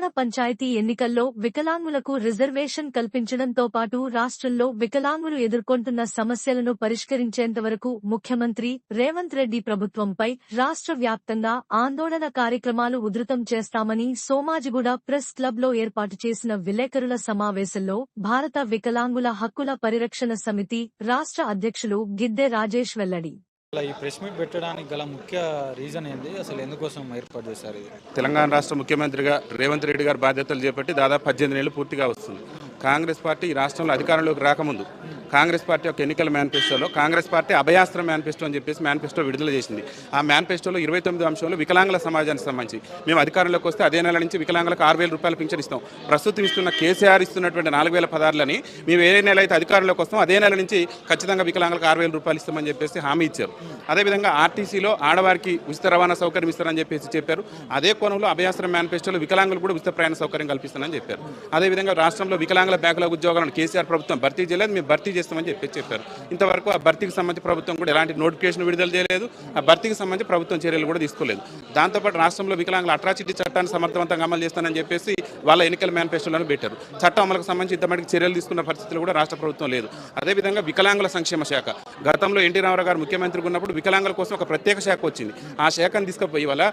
తెలంగాణ పంచాయతీ ఎన్నికల్లో వికలాంగులకు రిజర్వేషన్ కల్పించడంతో పాటు రాష్ట్రంలో వికలాంగులు ఎదుర్కొంటున్న సమస్యలను పరిష్కరించేంతవరకు ముఖ్యమంత్రి రేవంత్ రెడ్డి ప్రభుత్వంపై రాష్ట్ర వ్యాప్తంగా ఆందోళన కార్యక్రమాలు ఉధృతం చేస్తామని సోమాజిగూడ ప్రెస్ క్లబ్లో ఏర్పాటు చేసిన విలేకరుల సమావేశంలో భారత వికలాంగుల హక్కుల పరిరక్షణ సమితి రాష్ట్ర అధ్యక్షులు గిద్దె రాజేష్ వెల్లడి. ఈ ప్రెస్ మీట్ పెట్టడానికి గల ముఖ్య రీజన్ ఏంది? అసలు ఎందుకోసం ఏర్పాటు చేశారు ఇది? తెలంగాణ రాష్ట్ర ముఖ్యమంత్రిగా రేవంత్ రెడ్డి గారు బాధ్యతలు చేపట్టి దాదాపు పద్దెనిమిది నెలలు పూర్తిగా వస్తుంది. కాంగ్రెస్ పార్టీ ఈ రాష్ట్రంలో అధికారంలోకి రాకముందు కాంగ్రెస్ పార్టీ యొక్క ఎన్నికల మేనిఫెస్టోలో కాంగ్రెస్ పార్టీ అభయాస్త్ర మేనిఫెస్టో అని చెప్పేసి మేనిఫెస్టో విడుదల చేసింది. ఆ మేనిఫెస్టోలో ఇరవై తొమ్మిది అంశంలో వికలాంగుల సమాజానికి సంబంధించి మేము అధికారంలోకి వస్తే అదే నెల నుంచి వికలాంగులకు ఆరు వేల రూపాయలు పింఛన్ ఇస్తాం. ప్రస్తుతం ఇస్తున్న కేసీఆర్ ఇస్తున్నటువంటి నాలుగు వేల పదార్లని మేము ఏ నెల అయితే అధికారంలోకి వస్తాం అదే నెల నుంచి ఖచ్చితంగా వికలాంగులకు ఆరు వేల రూపాయలు ఇస్తామని చెప్పేసి హామీ ఇచ్చారు. అదేవిధంగా ఆర్టీసీలో ఆడవారికి ఉచిత రవాణా సౌకర్యం ఇస్తారని చెప్పేసి చెప్పారు. అదే కోణంలో అభయాస్త్ర మేనిఫెస్టోలో వికలాంగులు కూడా ఉచిత ప్రయాణ సౌకర్యం కల్పిస్తానని చెప్పారు. అదేవిధంగా రాష్ట్రంలో వికలాంగుల బ్యాక్లాగ్ ఉద్యోగాలను కేసీఆర్ ప్రభుత్వం భర్తీ చేయలేదు. మేము భర్తీ చేస్తామని చెప్పి చెప్పారు. ఇంతవరకు ఆ భర్తీకి సంబంధించి ప్రభుత్వం కూడా ఎలాంటి నోటిఫికేషన్ విడుదల చేయలేదు. ఆ భర్తీకి సంబంధించి ప్రభుత్వం చర్యలు కూడా తీసుకోలేదు. దాంతోపాటు రాష్ట్రంలో వికలాంగుల అట్రాసిటీ చట్టాన్ని సమర్థవంతంగా అమలు చేస్తానని చెప్పేసి వాళ్ళ ఎన్నికల మేనిఫెస్టోలను పెట్టారు. చట్టం అమలుకు సంబంధించి ఇంతమటికి చర్యలు తీసుకున్న పరిస్థితులు కూడా రాష్ట్ర ప్రభుత్వం లేదు. అదేవిధంగా వికలాంగుల సంక్షేమ శాఖ. గతంలో ఎన్టీ రామారావు గారు ముఖ్యమంత్రిగా ఉన్నప్పుడు వికలాంగుల కోసం ఒక ప్రత్యేక శాఖ వచ్చింది. ఆ శాఖను తీసుకుపోయి వల్ల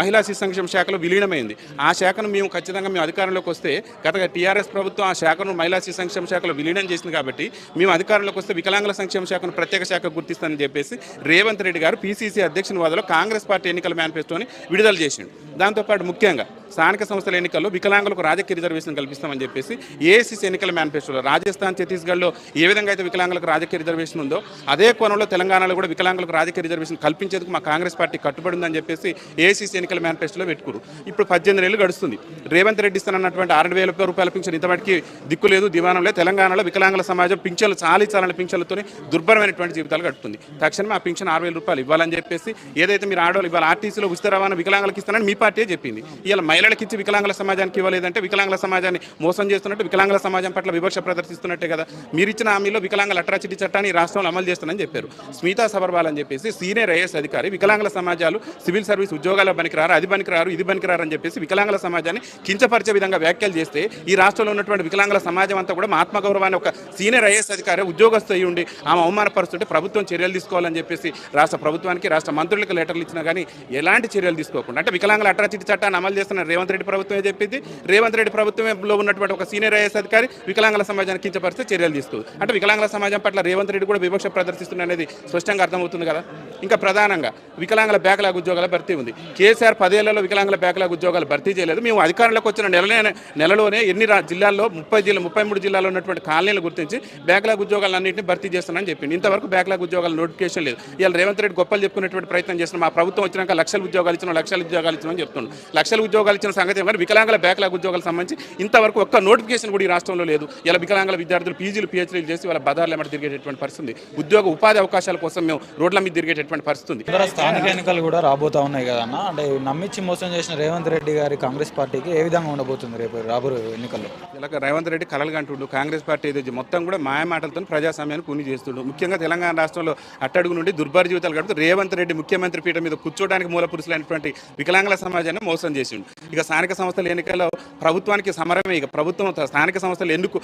మహిళా శిశు సంక్షేమ శాఖలో విలీనమైంది. ఆ శాఖను మేము ఖచ్చితంగా మేము అధికారంలోకి వస్తే గత టీఆర్ఎస్ ప్రభుత్వం ఆ శాఖను మహిళా శిశు సంక్షేమ శాఖలో విలీనం చేసింది కాబట్టి మేము అధికారంలోకి వస్తే వికలాంగుల సంక్షేమ శాఖను ప్రత్యేక శాఖ గుర్తిస్తానని చెప్పేసి రేవంత్ రెడ్డి గారు పీసీసీ అధ్యక్షుని వాదలో కాంగ్రెస్ పార్టీ ఎన్నికల మేనిఫెస్టోని విడుదల చేసిండు. దాంతోపాటు ముఖ్యంగా స్థానిక సంస్థల ఎన్నికల్లో వికలాంగులకు రాజకీయ రిజర్వేషన్ కల్పిస్తామని చెప్పేసి ఏఐసీసీ ఎన్నికల మేనిఫెస్టోలో రాజస్థాన్ ఛత్తీస్గఢ్లో ఏ విధంగా అయితే వికలాంగులకు రాజకీయ రిజర్వేషన్ ఉందో అదే కోణంలో తెలంగాణలో కూడా వికలాంగులకు రాజకీయ రిజర్వేషన్ కల్పించేందుకు మా కాంగ్రెస్ పార్టీ కట్టుబడి ఉందని చెప్పేసి ఏఐసీసీ ఎన్నికల మేనిఫెస్టోలో పెట్టుకురు. ఇప్పుడు పద్దెనిమిది ఏళ్ళు గడుస్తుంది. రేవంత్ రెడ్డి ఇస్తానన్నటువంటి ఆరు వేల రూపాయల పింఛన్ ఇంతవాటికి దిక్కు లేదు దివానం లేదు. తెలంగాణలో వికలాంగుల సమాజం పింఛన్లు చాలీ చాలని పింఛన్లతో దుర్భరమైనటువంటి జీవితాలు గడుపుతుంది. తక్షణమే ఆ పింఛన్ ఆరు వేల రూపాయలు ఇవ్వాలని చెప్పేసి ఏదైతే మీరు ఆడవాళ్ళు ఇవాళ ఆర్టీసీలో ఉచిత రవాణా వికలాంగులకు ఇస్తానని మీ పార్టీ చెప్పింది ఇవాళ మహిళలకు ఇచ్చి వికలాంగుల సమాజానికి ఇవ్వలేదంటే వికలాంగుల సమాజాన్ని మోసం చేస్తున్నట్టు వికలాంగుల సమాజం పట్ల వివక్ష ప్రదర్శిస్తున్నట్టే కదా. మీరు ఇచ్చిన హామీలో వికలాంగుల అట్రాసిటీ చట్టాన్ని రాష్ట్రంలో అమలు చేస్తానని చెప్పారు. స్మితా సబర్వాల్ అని చెప్పేసి సీనియర్ ఐఏఎస్ అధికారి వికలాంగుల సమాజాలు సివిల్ సర్వీస్ ఉద్యోగాల పనికిరారు అది పనికిరారు ఇది పనికిరారు అని చెప్పేసి వికలాంగుల సమాజాన్ని కించపరిచే విధంగా వ్యాఖ్యలు చేస్తే ఈ రాష్ట్రంలో ఉన్నటువంటి వికలాంగుల సమాజం అంతా కూడా మా ఆత్మగౌరవాన్ని ఒక సీనియర్ ఐఏఎస్ అధికారి ఉద్యోగస్తు అయి ఉండి ఆమె అవమానపరుస్తుంటే ప్రభుత్వం చర్యలు తీసుకోవాలని చెప్పేసి రాష్ట్ర ప్రభుత్వానికి రాష్ట్ర మంత్రులకు లెటర్లు ఇచ్చినా కానీ ఎలాంటి చర్యలు తీసుకోకుండా అంటే వికలాంగుల అట్రాసిటీ చట్టాన్ని అమలు చేస్తున్న రేవంత్ రెడ్డి ప్రభుత్వమే చెప్పింది. రేవంత్ రెడ్డి ప్రభుత్వంలో ఉన్నటువంటి ఒక సీనియర్ ఐఎస్ అధికారి వికలాంగుల సమాజానికి కించపరిస్తే చర్యలు తీసుకోదు అంటే వికలాంగుల సమాజం పట్ల రేవంత్ రెడ్డి కూడా వివక్ష ప్రదర్శిస్తున్న అనేది స్పష్టంగా అర్థమవుతుంది కదా. ఇంకా ప్రధానంగా వికలాంగుల బ్యాక్లాగ్ ఉద్యోగాల భర్తీ ఉంది. కేసీఆర్ పదేళ్ళలో వికలాంగుల బ్యాక్లాగ్ ఉద్యోగాలు భర్తీ చేయలేదు. మేము అధికారంలోకి వచ్చిన నెలనే నెలలోనే ఎన్ని జిల్లాల్లో ముప్పై జిల్లా ముప్పై మూడు జిల్లాలో ఉన్నటువంటి కాలనీలు గుర్తించి బ్యాక్లాగ్ ఉద్యోగాలన్నింటినీ భర్తీ చేస్తానని చెప్పింది. ఇంతవరకు బ్యాక్లాగ్ ఉద్యోగాల నోటిఫికేషన్ లేదు. ఇవాళ రేవంత్ రెడ్డి గొప్పలు చెప్పుకునేటువంటి ప్రయత్నం చేస్తున్నాం మా ప్రభుత్వం వచ్చినాక లక్షల ఉద్యోగాలు ఇచ్చిన లక్షల ఉద్యోగాలు ఇచ్చినామని చెప్తున్నాం లక్షల ఉద్యోగాలు ఇచ్చిన సంగతి కానీ వికలాంగుల బ్యాక్లాగ్ ఉద్యోగాలకు సంబంధించి ఇంతవరకు ఒక్క నోటిఫికేషన్ కూడా ఈ రాష్ట్రంలో లేదు. ఇలా వికలాంగుల విద్యార్థులు పీజీలు పిహెచ్డీలు చేసి వాళ్ళ బదార్లు ఎమ్మటి తిరిగేటటువంటి పరిస్థితి ఉంది. ఉద్యోగ ఉపాధి అవకాశాల కోసం మేము రోడ్ల మీద తిరిగేటటువంటి పరిస్థితి స్థానిక ఎన్నికలు కూడా రాబోతా ఉన్నాయి కదన్న. అంటే నమ్మించి మోసం చేసిన రేవంత్ రెడ్డి గారి కాంగ్రెస్ పార్టీకి ఏ విధంగా ఉండబోతుంది రేపు రాబోయే ఎన్నికల్లో? ఇలా రేవంత్ రెడ్డి కలలు కంటుండు కాంగ్రెస్ పార్టీ ఏదైతే మొత్తం కూడా మాయ మాటలతో ప్రజాస్వామ్యాన్ని కూని చేస్తుండు. ముఖ్యంగా తెలంగాణ రాష్ట్రంలో అట్టడుగు నుండి దుర్భర జీవితాలు గడుపుతూ రేవంత్ రెడ్డి ముఖ్యమంత్రి పీఠ మీద కూర్చోడానికి మూల పురుషులైనటువంటి వికలాంగుల సమాజాన్ని మోసం చేసిండు. ఇక స్థానిక సంస్థల ఎన్నికల్లో ప్రభుత్వానికి సమరమే ఇక. ప్రభుత్వం స్థానిక సంస్థలు ఎందుకు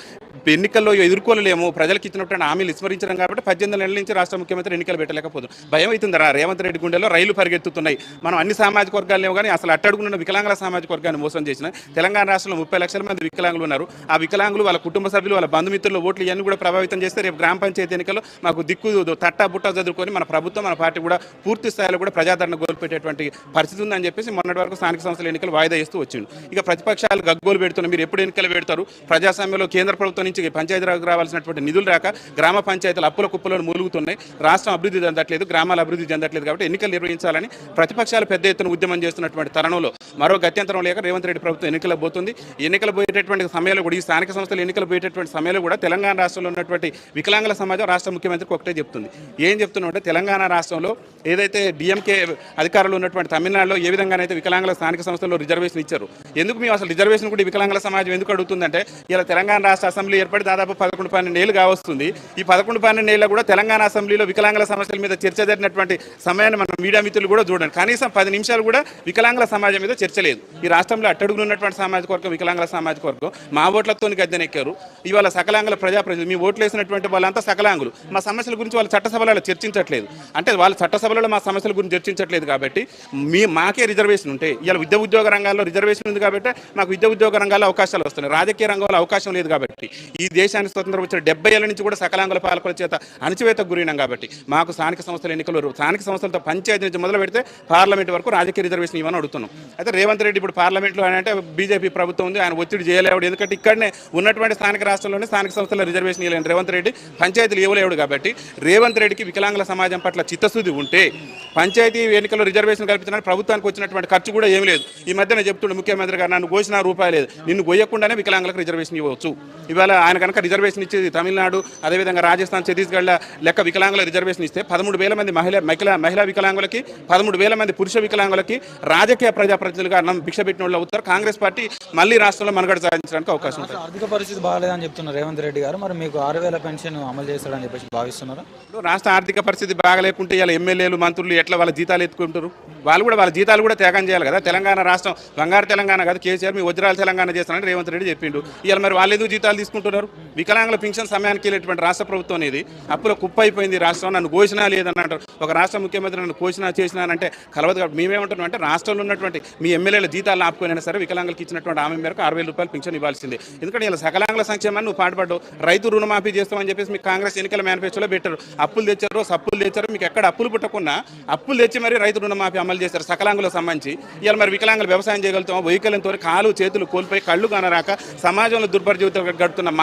ఎన్నికల్లో ఎదుర్కోలేము? ప్రజలకు ఇచ్చినటువంటి హామీలు విస్మరించడం కాబట్టి పద్దెనిమిది నెలల నుంచి రాష్ట్ర ముఖ్యమంత్రి ఎన్నికలు పెట్టలేకపోతుంది భయం అవుతుంది రా రేవంత్ రెడ్డి గుండెలో రైలు పరిగెత్తుతున్నాయి. మనం అన్ని సామాజిక వర్గాలు కానీ అసలు అట్టడుగున్న వికలాంగుల సామాజిక వర్గాన్ని మోసం చేసిన తెలంగాణ రాష్ట్రంలో ముప్పై లక్షల మంది వికలాంగులు ఉన్నారు. ఆ వికలాంగులు వాళ్ళ కుటుంబ సభ్యులు వాళ్ళ బంధుమిత్రులు ఓట్లు ఇవన్నీ కూడా ప్రభావితం చేస్తే రేపు గ్రామ పంచాయతీ ఎన్నికల్లో మాకు దిక్కు తట్టా బుట్ట చదువుకొని మన ప్రభుత్వం మన పార్టీ కూడా పూర్తి స్థాయిలో కూడా ప్రజాదరణ గోల్పెట్టేటువంటి పరిస్థితి ఉందని చెప్పేసి మొన్నటి వరకు స్థానిక సంస్థల ఎన్నికలు వాయిదా వేస్తూ వచ్చిండు. ఇక ప్రతిపక్షాలు గగ్గోలు పెడుతున్నారు మీరు ఎప్పుడు ఎన్నికలు పెడతారు? ప్రజాస్వామ్యంలో కేంద్ర ప్రభుత్వం నుంచి పంచాయతీరాజ్కి రావాల్సినటువంటి నిధులు రాక గ్రామ పంచాయతీలు అప్పుల కుప్పలను మూలుగుతున్నాయి. రాష్ట్రం అభివృద్ధి చెందట్లేదు గ్రామాల అభివృద్ధి చెందట్లేదు కాబట్టి ఎన్నికలు నిర్వహించాలని ప్రతిపక్షాలు పెద్ద ఎత్తున ఉద్యమం చేస్తున్నటువంటి తరుణంలో మరో గత్యంతరం లేక రేవంత్ రెడ్డి ప్రభుత్వం ఎన్నికలు పోతుంది. ఎన్నికలు పోయేటటువంటి సమయంలో కూడా ఈ స్థానిక సంస్థలు ఎన్నికలు పోయేటటువంటి సమయంలో కూడా తెలంగాణ రాష్ట్రంలో ఉన్నటువంటి వికలాంగుల సమాజం రాష్ట్ర ముఖ్యమంత్రికి ఒకటే చెప్తుంది. ఏం చెప్తున్నామంటే తెలంగాణ రాష్ట్రంలో ఏదైతే డిఎంకే అధికారులు ఉన్నటువంటి తమిళనాడులో ఏ విధంగానైతే వికలాంగుల స్థానిక సంస్థల్లో రిజర్వ్ రిజర్వేషన్ ఇచ్చారు. ఎందుకు మేము అసలు రిజర్వేషన్ కూడా వికలాంగుల సమాజం ఎందుకు అడుగుతుందంటే ఇలా తెలంగాణ రాష్ట్ర అసెంబ్లీ ఏర్పడి దాదాపు పదకొండు పన్నెండు ఏళ్ళు కావస్తుంది. ఈ పదకొండు పన్నెండు ఏళ్ళ కూడా తెలంగాణ అసెంబ్లీలో వికలాంగుల సమస్యల మీద చర్చ జరిగినటువంటి సమయాన్ని మనం మీడియా మిత్రులు కూడా చూడండి. కనీసం పది నిమిషాలు కూడా వికలాంగుల సమాజం మీద చర్చ లేదు. ఈ రాష్ట్రంలో అట్టడుగులు ఉన్నటువంటి సామాజిక వర్గం వికలాంగుల సామాజిక వర్గం మా ఓట్లతో గద్దెనెక్కారు. ఇవాళ సకలాంగుల ప్రజాప్రతినిధులు మీ ఓట్లు వేసినటువంటి వాళ్ళంతా సకలాంగులు. మా సమస్యల గురించి వాళ్ళు చట్టసభలలో చర్చించట్లేదు. అంటే వాళ్ళ చట్టసభలలో మా సమస్యల గురించి చర్చించట్లేదు కాబట్టి మీ మాకే రిజర్వేషన్ ఉంటే ఇలా విద్య ఉద్యోగ రంగాల్లో రిజర్వేషన్ ఉంది కాబట్టి మాకు విద్య ఉద్యోగ రంగాల్లో అవకాశాలు వస్తున్నాయి. రాజకీయ రంగంలో అవకాశం లేదు కాబట్టి. ఈ దేశానికి స్వతంత్రం వచ్చిన డెబ్బై ఏళ్ళ నుంచి కూడా సకలాంగుల పాలకుల చేత అణచివేతకు గురినాం కాబట్టి. మాకు స్థానిక సంస్థల ఎన్నికలు స్థానిక సంస్థలతో పంచాయతీ నుంచి మొదలు పెడితే పార్లమెంట్ వరకు రాజకీయ రిజర్వేషన్ ఇవ్వని అడుగుతున్నాం. అయితే రేవంత్ రెడ్డి ఇప్పుడు పార్లమెంట్లో ఆయన అంటే బీజేపీ ప్రభుత్వం ఉంది. ఆయన ఒత్తిడి చేయలేవాడు. ఎందుకంటే ఇక్కడనే ఉన్నటువంటి స్థానిక రాష్ట్రంలోనే స్థానిక సంస్థల రిజర్వేషన్ ఇవ్వలేని రేవంత్ రెడ్డి పంచాయతీలు ఇవ్వలేవుడు కాబట్టి రేవంత్ రెడ్డికి వికలాంగుల సమాజం పట్ల చిత్తశుద్ధి ఉంటే పంచాయతీ ఎన్నికల్లో రిజర్వేషన్ కల్పించడానికి ప్రభుత్వానికి వచ్చినటువంటి ఖర్చు కూడా ఏం లేదు. ఈ మధ్యన చెప్తుండే ముఖ్యమంత్రి గారు నన్ను కోసిన రూపాయి లేదు. నిన్ను గొయ్యకుండానే వికలాంగులకు రిజర్వేషన్ ఇవ్వచ్చు. ఇవాళ ఆయన కనుక రిజర్వేషన్ ఇచ్చి తమిళనాడు అదేవిధంగా రాజస్థాన్ ఛత్తీస్గఢ్ల లెక్క వికలాంగుల రిజర్వేషన్ ఇస్తే పదమూడు వేల మంది మహిళ మహిళా మహిళా వికలాంగులకి పదమూడు వేల మంది పురుష వికలాంగులకి రాజకీయ ప్రజాప్రతినిధులుగా నమ్మ భిక్ష పెట్టిన వాళ్ళు అవుతారు. కాంగ్రెస్ పార్టీ మళ్ళీ రాష్ట్రంలో మనుగడ సాధించడానికి అవకాశం ఉంటుంది. అసలు ఆర్థిక పరిస్థితి బాగాలేదని చెప్తున్నారు రేవంత్ రెడ్డి గారు. మరి మీకు ఆరు వేల పెన్షన్ అమలు చేస్తాడని చెప్పేసి భావిస్తున్నారా? రాష్ట్ర ఆర్థిక పరిస్థితి బాగలేకుంటే ఇలా ఎమ్మెల్యేలు మంత్రులు ఎట్లా వాళ్ళ జీతాలు ఎత్తుకుంటారు? వాళ్ళు కూడా వాళ్ళ జీతాలు కూడా త్యాగం చేయాలి కదా. తెలంగాణ రాష్ట్రం బంగారు తెలంగాణ కాదు కేసీఆర్ మీ వజ్రాల తెలంగాణ చేస్తానని రేవంత్ రెడ్డి చెప్పిండు. ఇవాళ మరి వాళ్ళు ఎందుకు జీతాలు తీసుకుంటున్నారు? వికలాంగుల పింఛన్ సమయానికి వెళ్ళేటువంటి రాష్ట్ర ప్రభుత్వం అనేది అప్పులో కుప్ప అయిపోయింది రాష్ట్రం నన్ను ఘోషణ లేదని అంటారు ఒక రాష్ట్ర ముఖ్యమంత్రి నన్ను ఘోషణ చేసినానంటే కలవదు కాబట్టి మేమేమంటున్నాం అంటే రాష్ట్రంలో ఉన్నటువంటి మీ ఎమ్మెల్యేల జీతాలు ఆపుకోనైనా సరే వికలాంగులకు ఇచ్చినటువంటి ఆమె మేరకు అరవై రూపాయలు పింఛన్ ఇవ్వాల్సిందే. ఎందుకంటే ఇలా సకలాంగుల సంక్షేమాన్ని నువ్వు పాటుపడ్డావు. రైతు రుణమాఫీ చేస్తామని చెప్పేసి మీకు కాంగ్రెస్ ఎన్నికల మేనిఫెస్టోలో పెట్టారు. అప్పులు తెచ్చారు సప్పులు తెచ్చారు మీకు ఎక్కడ అప్పులు పుట్టకుండా అప్పులు తెచ్చి మరి రైతు రుణమాఫీ అమలు చేశారు సకలాంగులకు సంబంధించి. ఇవాళ మరి వికలాంగుల వ్యవసాయం చేయగలుగుతాం వైకల్యంతో కాలు చేతులు కోల్పోయి కళ్ళు కానరాక సమాజంలో దుర్భర జీవితం గడుపుతున్న మా